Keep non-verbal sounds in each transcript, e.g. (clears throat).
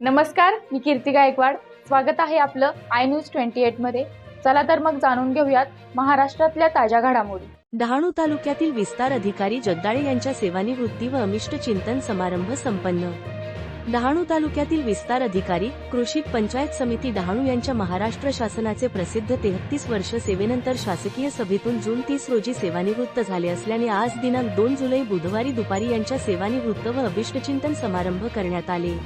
नमस्कार मी कीर्ती गायकवाड. स्वागत आहे आपलं आय न्यूज ट्वेंटी मध्ये. चला तर मग जाणून घेऊयात महाराष्ट्रातल्या ताज्या घडामोडी. डहाणू तालुक्यातील विस्तार अधिकारी जगदाळे यांच्या सेवानिवृत्ती व अमिष्ट चिंतन समारंभ संपन्न. डहाणू तालुक्यातील विस्तार अधिकारी कृषी पंचायत समिती डहाणू यांच्या महाराष्ट्र शासनाचे प्रसिद्ध तेहतीस वर्ष सेवेनंतर शासकीय सभेतून जून तीस रोजी सेवानिवृत्त झाले असल्याने आज दिनांक दोन जुलै बुधवारी दुपारी यांच्या सेवानिवृत्त व अभिष्टचिंतन समारंभ करण्यात आले.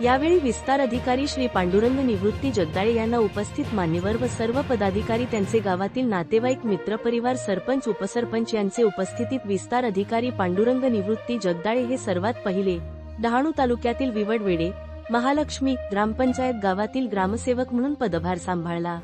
यावेळी विस्तार अधिकारी श्री पांडुरंग निवृत्ती जगदाळे यांना उपस्थित मान्यवर व सर्व पदाधिकारी त्यांचे गावातील नातेवाईक मित्रपरिवार सरपंच उपसरपंच यांचे उपस्थितीत विस्तार अधिकारी पांडुरंग निवृत्ती जगदाळे हे सर्वात पहिले. डहाणू तालुक्यातील विवडवेडे महालक्ष्मी ग्रामपंचायत गावातील ग्रामसेवक म्हणून पदभार सांभाळला.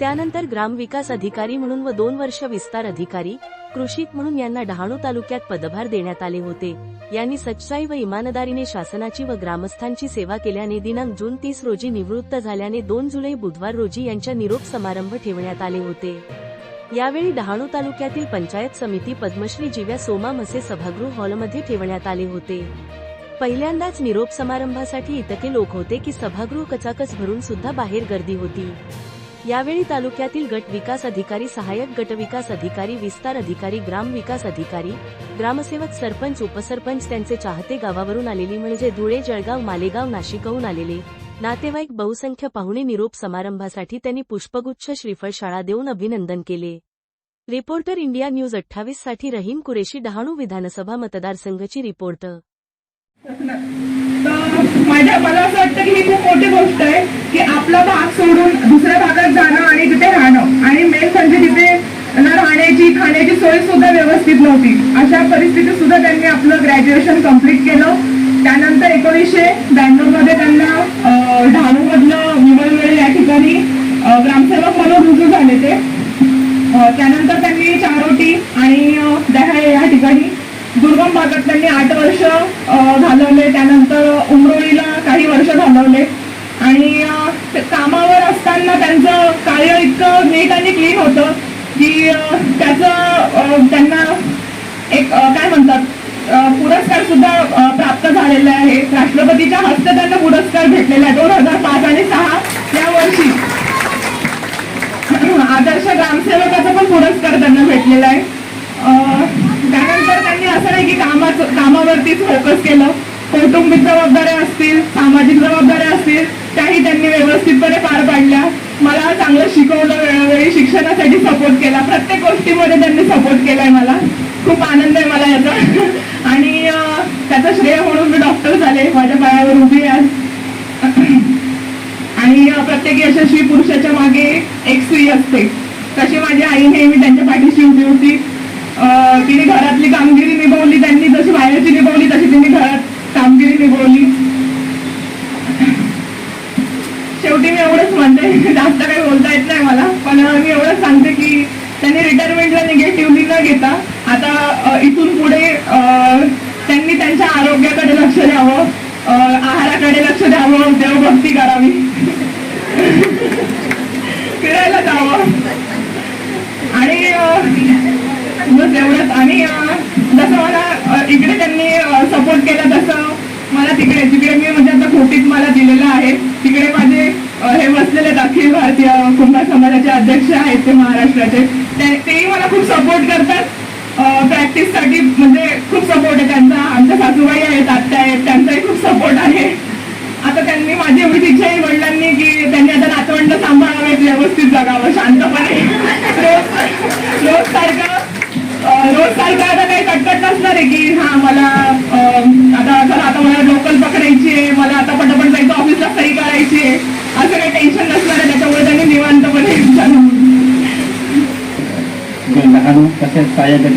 त्यानंतर ग्रामविकास अधिकारी म्हणून व दोन वर्ष विस्तार अधिकारी कृषिक म्हणून यांना डहाणू तालुक्यात पदभार देण्यात आले होते. यांनी सच्चाई व इमानदारीने शासनाची व ग्रामस्थांची सेवा केल्याने दिनांक जून तीस रोजी निवृत्त झाल्याने दोन जुलै बुधवार रोजी यांच्या निरोप समारंभ ठेवण्यात आले होते. यावेळी डहाणू तालुक्यातील पंचायत समिती पद्मश्री जिव्या सोमा मसे सभागृह हॉलमध्ये ठेवण्यात आले होते. पहिल्यांदाच निरोप समारंभासाठी इतके लोक होते की सभागृह कचाकच भरून सुद्धा बाहेर गर्दी होती. यावेळी तालुक्यातील गट विकास अधिकारी सहाय्यक गट विकास अधिकारी विस्तार अधिकारी ग्राम विकास अधिकारी ग्रामसेवक सरपंच उपसरपंच त्यांचे चाहते गावावरून आलेली म्हणजे धुळे जळगाव मालेगाव नाशिकहून आलेले. नातेवाईक बहुसंख्य पाहुणे निरोप समारंभासाठी त्यांनी पुष्पगुच्छ श्रीफळ शाळा देऊन अभिनंदन केले. रिपोर्टर इंडिया न्यूज अठ्ठावीससाठी रहीम कुरेशी डहाणू विधानसभा मतदारसंघची रिपोर्टर माझ्या मला असं वाटतं की ही खूप मोठी गोष्ट आहे की आपला भाग सोडून दुसऱ्या भागात जाणं आणि तिथे राहणं. आणि मेन म्हणजे तिथे राहण्याची खाण्याची सोय सुद्धा व्यवस्थित नव्हती. अशा परिस्थितीत सुद्धा त्यांनी आपलं ग्रॅज्युएशन कंप्लीट केलं. त्यानंतर एकोणीसशे ब्याण्णवमध्ये त्यांना दुर्गम भागात त्यांनी आठ वर्ष घालवले. त्यानंतर उमरोळीला काही वर्ष घालवले. आणि कामावर असताना त्यांचं कार्य इतकं नीट आणि क्लीन होतं की त्याचं त्यांना एक काय म्हणतात पुरस्कार सुद्धा प्राप्त झालेला आहे. राष्ट्रपतीच्या हस्ते त्यांना पुरस्कार भेटलेला आहे. दोन हजार पाच आणि सहा या वर्षी. आदर्श ग्रामसेवकाचा पण पुरस्कार त्यांना भेटलेला आहे. त्यानंतर त्यांनी असं नाही की कामाचं कामावरतीच फोकस केलं. कौटुंबिक जबाबदाऱ्या असतील सामाजिक जबाबदाऱ्या असतील त्याही त्यांनी व्यवस्थितपणे पार पाडल्या. मला चांगलं शिकवलं वेळोवेळी शिक्षणासाठी सपोर्ट केला. प्रत्येक गोष्टीमध्ये त्यांनी सपोर्ट केलाय मला. खूप आनंद आहे मला याचा. (laughs) आणि त्याचा त्याचं श्रेय म्हणून मी डॉक्टर झाले. माझ्या पायावर उभी आज. (clears throat) आणि प्रत्येक यशस्वी पुरुषाच्या मागे एक स्त्री असते. तशी माझी आई नेहमी त्यांच्या पाठीशी उभी होती. शेवटी मी एवढंच म्हणते जास्त काही बोलता येत नाही मला पण मी एवढंच सांगते की त्यांनी रिटायरमेंटला निगेटिव्हली न घेता आता इथून पुढे त्यांनी त्यांच्या आरोग्याकडे लक्ष द्यावं आहाराकडे लक्ष द्यावं देवभक्ती करावी. फिरायला जावं. आणि तेवढंच बस एवढंच. आणि जसं मला इकडे त्यांनी सपोर्ट केला तसं मला तिकडे तिकडे मी म्हणजे आता खोटीत मला दिलेलं आहे. तिकडे माझे हे बसलेले आहेत अखिल भारतीय कुंभार समाजाचे अध्यक्ष आहेत ते महाराष्ट्राचे. तेही मला खूप सपोर्ट करतात. प्रॅक्टिससाठी म्हणजे खूप सपोर्ट आहे. त्यांचा आमच्या सासूबाई आहेत आत्या आहेत त्यांचाही खूप सपोर्ट आहे. आता त्यांनी माझी एवढीच इच्छा आहे वडिलांनी की त्यांनी आता नातवंड सांभाळावेत व्यवस्थित जगावं शांतपणे. रोज रोज सारखं रोज सारखं आता काही कटकट नसणार आहे की हा मला आता आता मला लोकल पकडायची आहे मला आता पटापट जायचं ऑफिसला falla de